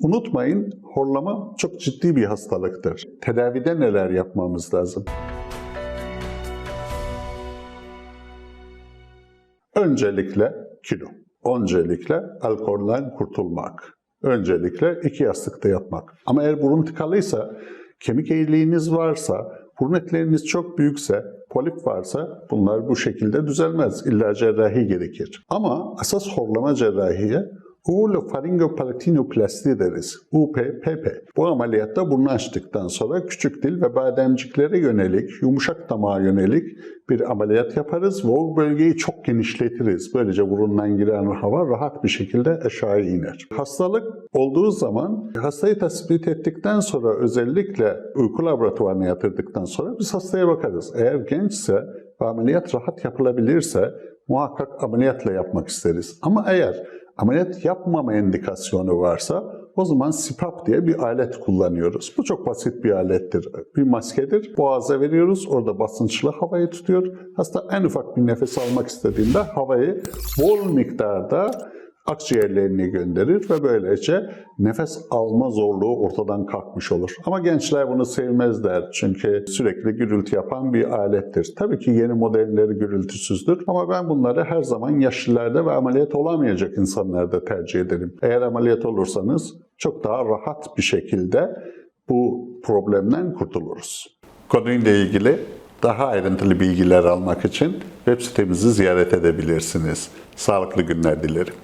Unutmayın horlama çok ciddi bir hastalıktır. Tedavide neler yapmamız lazım? Öncelikle kilo. Öncelikle alkolden kurtulmak. Öncelikle iki yastıkta yatmak. Ama eğer burun tıkalıysa, kemik eğriliğiniz varsa, burun etleriniz çok büyükse, polip varsa bunlar bu şekilde düzelmez. İlla cerrahi gerekir. Ama asas horlama cerrahiye Uvulofaringopalatinoplasti deriz. UPPP. Bu ameliyatta burnu açtıktan sonra küçük dil ve bademciklere yönelik, yumuşak damağa yönelik bir ameliyat yaparız ve o bölgeyi çok genişletiriz. Böylece burundan giren hava rahat bir şekilde aşağı iner. Hastalık olduğu zaman hastayı tespit ettikten sonra özellikle uyku laboratuvarına yatırdıktan sonra biz hastaya bakarız. Eğer gençse ve ameliyat rahat yapılabilirse muhakkak ameliyatla yapmak isteriz. Ama eğer ameliyat yapmama indikasyonu varsa o zaman CPAP diye bir alet kullanıyoruz. Bu çok basit bir alettir. Bir maskedir. Boğaza veriyoruz. Orada basınçlı havayı tutuyor. Hasta en ufak bir nefes almak istediğinde havayı bol miktarda akciğerlerine gönderir ve böylece nefes alma zorluğu ortadan kalkmış olur. Ama gençler bunu sevmezler çünkü sürekli gürültü yapan bir alettir. Tabii ki yeni modelleri gürültüsüzdür ama ben bunları her zaman yaşlılarda ve ameliyat olamayacak insanlarda tercih ederim. Eğer ameliyat olursanız çok daha rahat bir şekilde bu problemden kurtuluruz. Konuyla ilgili daha ayrıntılı bilgiler almak için web sitemizi ziyaret edebilirsiniz. Sağlıklı günler dilerim.